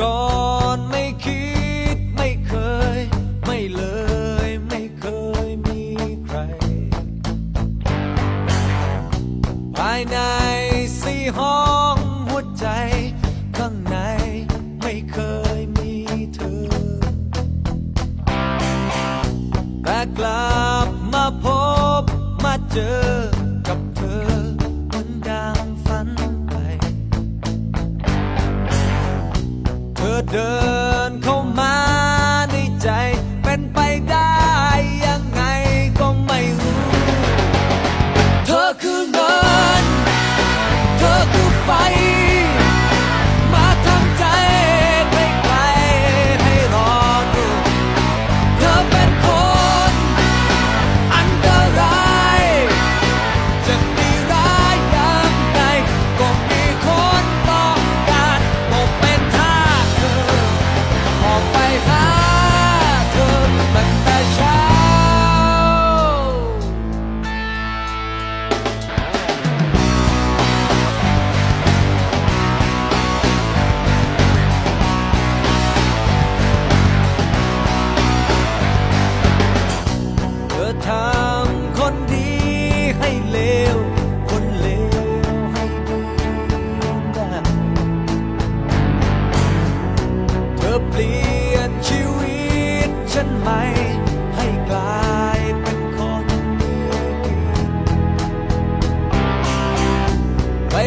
ก่อนไม่คิดไม่เคย ไม่เลยไม่เคยมีใคร ภายในสี่ห้องหัวใจ ข้างในไม่เคยมีเธอ แต่กลับมาพบมาเจอ murder.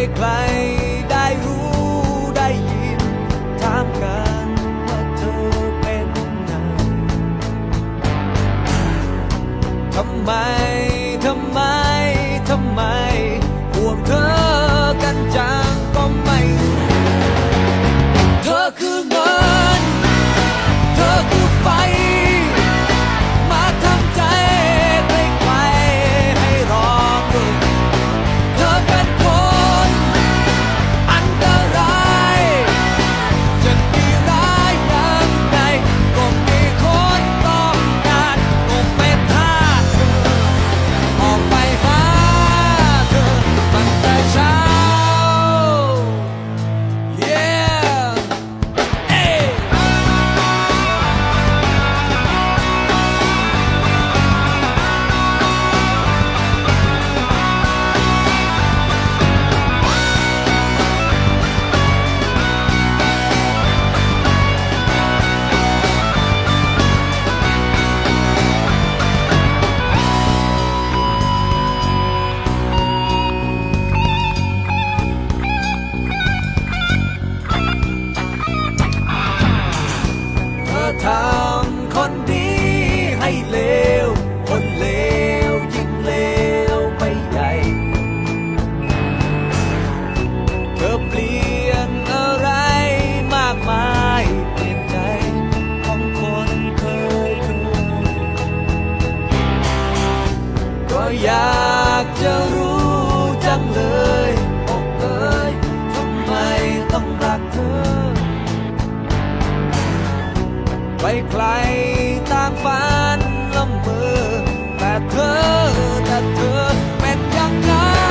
break อยากจะรู้จังเลยอกเอ้ยทำไมต้องรักเธอ ไปไกลต่างฝันละเมอแต่เธอแต่เธอเป็นยังไง